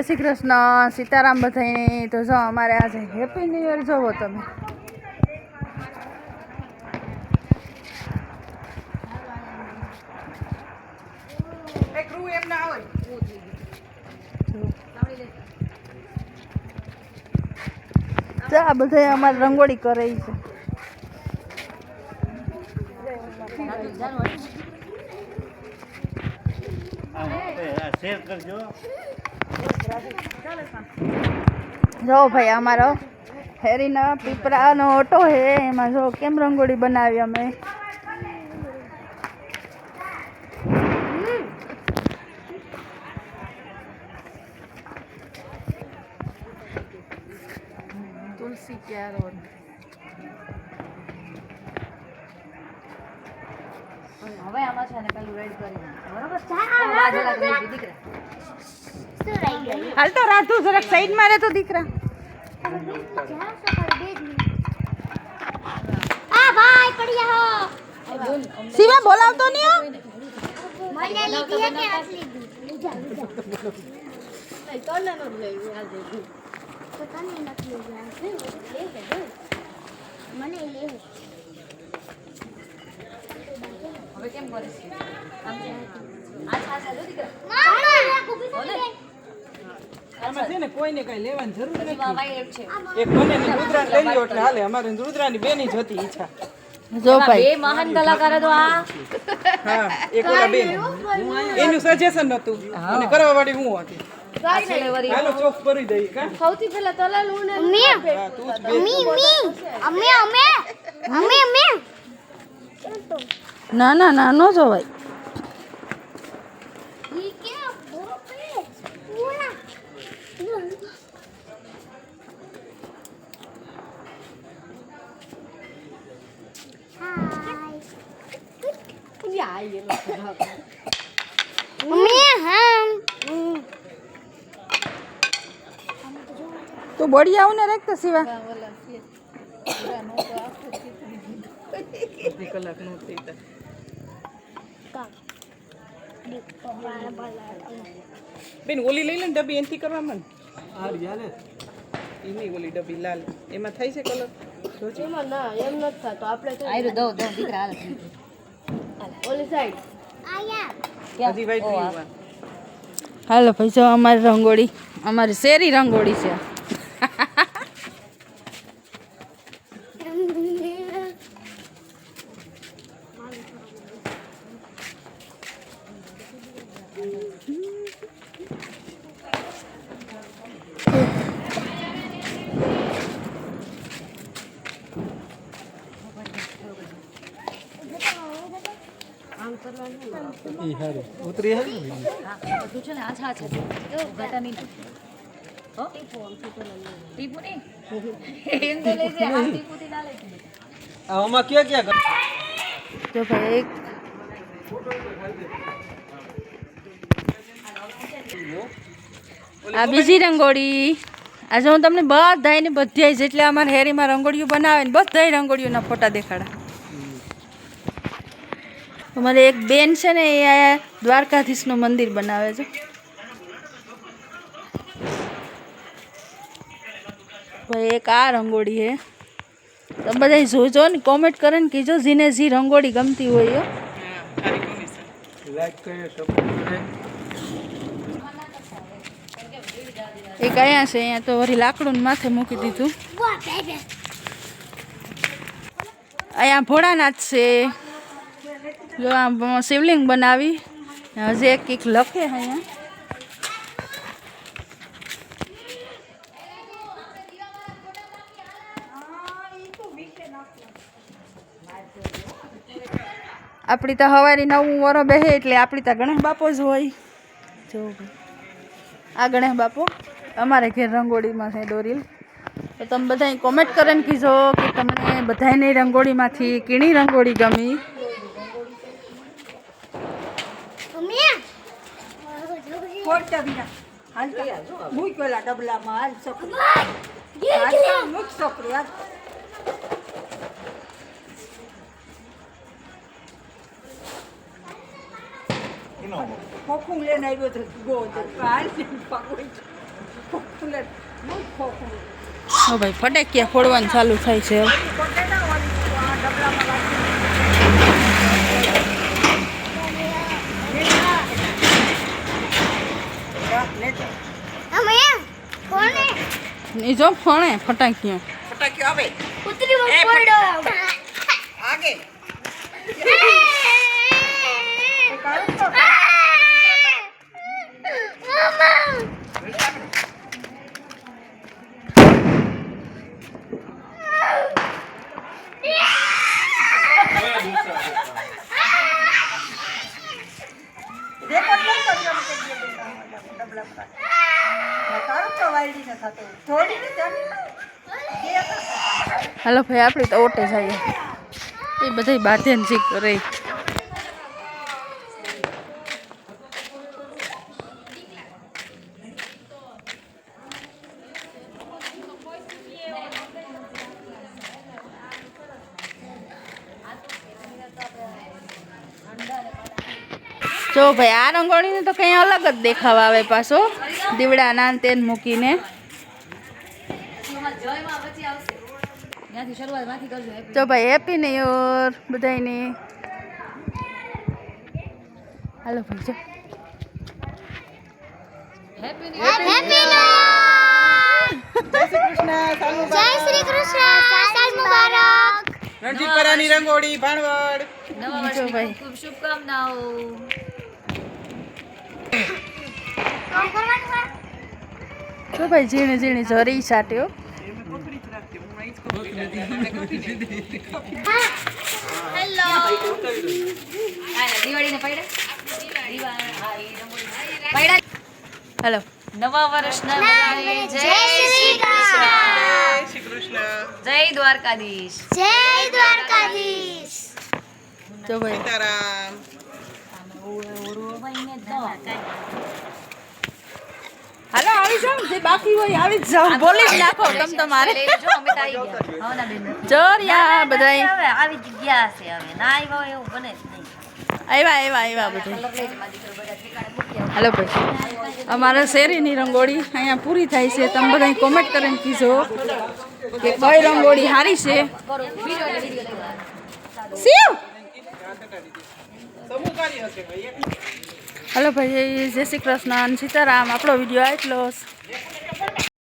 જય શ્રી કૃષ્ણ સીતારામ બધાને તો જો અમારે આજે હેપી ન્યુ યર જોવો તમે. બધા અમારે રંગોળી કરે છે. શેર કરજો. જો ભાઈ અમારો હેરીના પીપળાનો ઓટો હે એમાં જો કેમ રંગોળી બનાવી અમે? તુલસી ક્યારો હવે આમાં છે ને પેલું રેડ કરી બરોબર? દીકરા. હાલ તો રાધુ જરાક સાઈડ મારે તો દીકરા. આ ભાઈ પડ્યા હો શિવા બોલાવતો નહીં હો. મને લીધી હે કે આટલી લીધા? લીધા તો તને નથી લીધા મને લેવું. હવે કેમ કરીશ છે. આ છાશ આલો દીકરા મામા! કુબી તો લે આમાં છે ને કોઈને કઈ લેવાની જરૂર નથી. એક મને ને લઈ લ્યો એટલે હાલે. અમારે રુદ્રાની બેની જ હતી ઈચ્છા. જો ભાઈ. બે મહાન કલાકાર તો આ. હા એક ઓલા બેન. એનું સજેશન હતું અને કરવા વાળી હું હતી. આ છેલ્લે વળી હાલો ચોક કરી દઈએ કા? મમ્મી હા તું જ બે મી મી અમે અમે. અમે અમે. ના ના ના નો જોવાય. ઈ કે મમ્મી હમ. તું બોડી આવું ને રેખ તો શિવા. અડધી કલાક નો થઈ બેન ઓલી લઈ લે ને ડબ્બી એનથી કરવા મન. એની ઓલી ડબ્બી લાલ. એમાં થાય છે કલર? જોજો. આયરું દઉં દઉં દીકરા હાલ. આયા હજી વાઈટ હાલો ભાઈ જો અમારી રંગોળી. અમારી શેરી રંગોળી છે. ઉતરી હે બધું છે ને આ છે કેવું ઘટાની હો? ટીપુ નહીં એમ તો લેજે આ ટીપુથી ના લેજે આમાં કે કે જો ભાઈ એક આ બીજી રંગોળી. આજે હું તમને બધાય બધાય જેટલે અમારા હેરીમાં રંગોળીઓ બનાવે ને બધાય રંગોળીઓના ફોટા દેખાડા. અમારે એક બેન છે ને એ આયા દ્વારકાધીશનું મંદિર બનાવે છે. ભાઈ એક આ રંગોળી છે. તમે બધા જોજો ને કોમેન્ટ કરે ને કીજો જીને જી રંગોળી ગમતી હોય એ એક અહીંયા છે અહીંયા તો વળી લાકડું માથે મૂકી દીધું. અહીંયા ભોળાનાથ છે. જો આમ શિવલિંગ બનાવી. હજી એક કંઈક લખે અહીંયા. આપણી તો હવારી નવું વરો બેહે એટલે આપણી તો ગણેશ બાપો જ હોય. જો આ ગણેશ બાપો. અમારે ઘેર રંગોળીમાં છે દોરીલ. તો તમે બધા કોમેન્ટ કરીને કીધો કે તમને બધાને રંગોળીમાંથી કીણી રંગોળી ગમી? ખોટા વિના હાલતા મૂકેલા ડબલામાં. હાલ છોકરી. ये હાલતા મૂક છોકરી હાલ. ખોખું લઈને આવ્યો તો ગો તો હાલ પકડી ફૂલે બહુ ખોખું ભાઈ ફટાકિયા ફોડવાનું ચાલુ થાય છે હવે. પોતે ના હોય તો આ ડબલામાં રાખી અમે કોને ઈ જો ફણે ફટાકીઓ ફટાકીઓ આવે કૂતરી એ, પડો આગે રેકોર્ડ કેમ કર્યો અમે કહીએ બેટા ડબલામાં રાખી તારું તો વાયડી ન થતો થોડી ને ત્યાંની હાલો ભાઈ, આપણે તો ઓટે જઈએ. એ બાંધે ને જી કરે જો ભાઈ, આ રંગોળીને તો કંઈ અલગ જ દેખાવા આવે પાછો. દીવડા નાન તેન મૂકીને. તો ભાઈ હેપી ન્યુ યોર બધાને હાલો ભાઈ જો. હેપી new હેપી જય શ્રી કૃષ્ણ સાલુ જય શ્રી કૃષ્ણ સાલ મુબારક! રણજીતપરાની રંગોળી ભાણવડ. નવા વર્ષની ભાઈ. ખૂબ ખૂબ શુભકામનાઓ. જો ભાઈ ઝીણી ઝીણી જરી સાટ્યો પડ્યા હાલો નવા વર્ષના બધાને જય જય શ્રી કૃષ્ણ જય શ્રી કૃષ્ણ જય દ્વારકાધીશ જય દ્વારકાધીશ જો ભાઈ સીતારામ હાલો આવી જાઓ જે બાકી હોય આવી જ જાઓ. બોલી જ નાખો તમ તમારે લઈ યા અમે તો આવી ગયા. ભાવના બેન. ચોરિયા બધાય. આવી જગ્યા છે હવે. ના આવ્યા એવું બને આવ્યા આવ્યા આવ્યા બધા. હાલો ભાઈ અમારા શેરીની રંગોળી અહીંયા પૂરી થાય છે. તમે બધા કોમેન્ટ કરીને કીધો કે કઈ રંગોળી સારી છે. શિવ! હાલો ભાઈ જય શ્રી કૃષ્ણ સીતારામ આપણો વીડિયો આટલો.